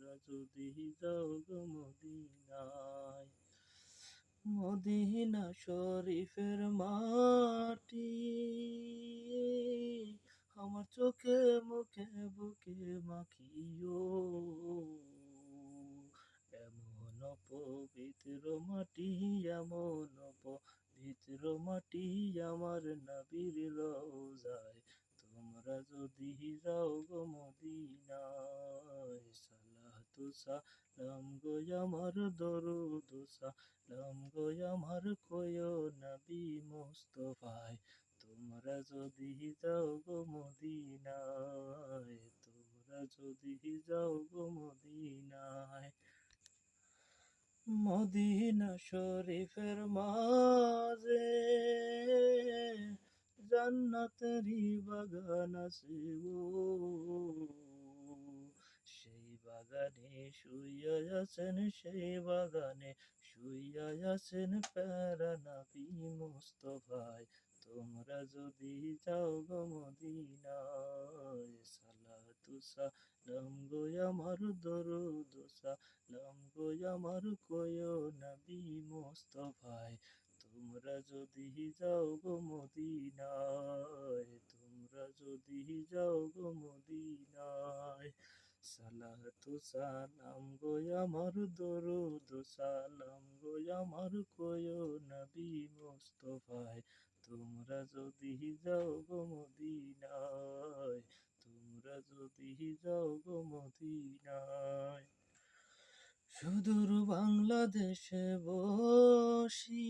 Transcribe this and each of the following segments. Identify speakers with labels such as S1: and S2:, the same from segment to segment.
S1: যদি যাও গো মদিনায়, মদিনা শরীফের মাটি, আমার চোখে মুখে বুকে মাখিও। এমন পবিত্র মাটি, এমন পবিত্র মাটি আমার নবীর রোজায়। তোমরা যদি যাও গো মদিনায় সালাম গো আমার দরুদ সালাম গো আমার কয়ো নবী মুস্তফায় তোমরা যদি যাও গো মদিনায়, তোমরা যদি যাও গো মদিনায়। মদিনা শরীফের মাঝে জান্নাতেরই বাগান আছে ও বাগানে, শুইয়া আছেন সেই বাগানে, শুইয়া আছেন প্যারা নবী মুস্তফায়। তোমরা যদি যাও গো মদিনায়, সালাতু সালাম গো আমার দরুদ, সালাম গো আমার কয়ো নবী মুস্তফায়। তোমরা যদি যাও গো মদিনায়, তোমরা যদি যাও গো মদিনায় সালাতু সালাম গো আমার দরুদ সালাম গো আমার কয়ো নবী মুস্তফায়। তোমরা যদি যাও গো মদিনায়, তোমরা যদি যাও গো মদিনায়। সুদূর বাংলাদেশে বসি,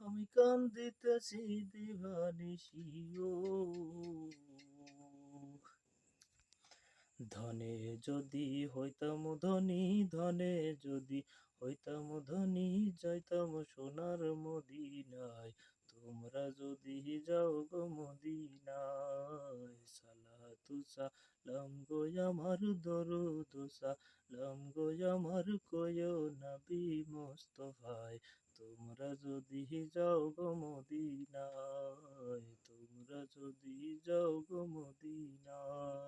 S1: আমি কান্দিতেছি দিবানিসিও ধনে যদি হইতাম ধনী ধনে যদি হইতাম ধনী যাইতাম সোনার মদিনায়। তোমরা যদি যাও গো মদিনায়, সালাতু সালাম গো আমার দরুদ, সালাম গো আমার কয়ো নবী মুস্তফায়। তোমরা যদি যাও গো মদিনায়, তোমরা যদি যাও গো মদিনায়।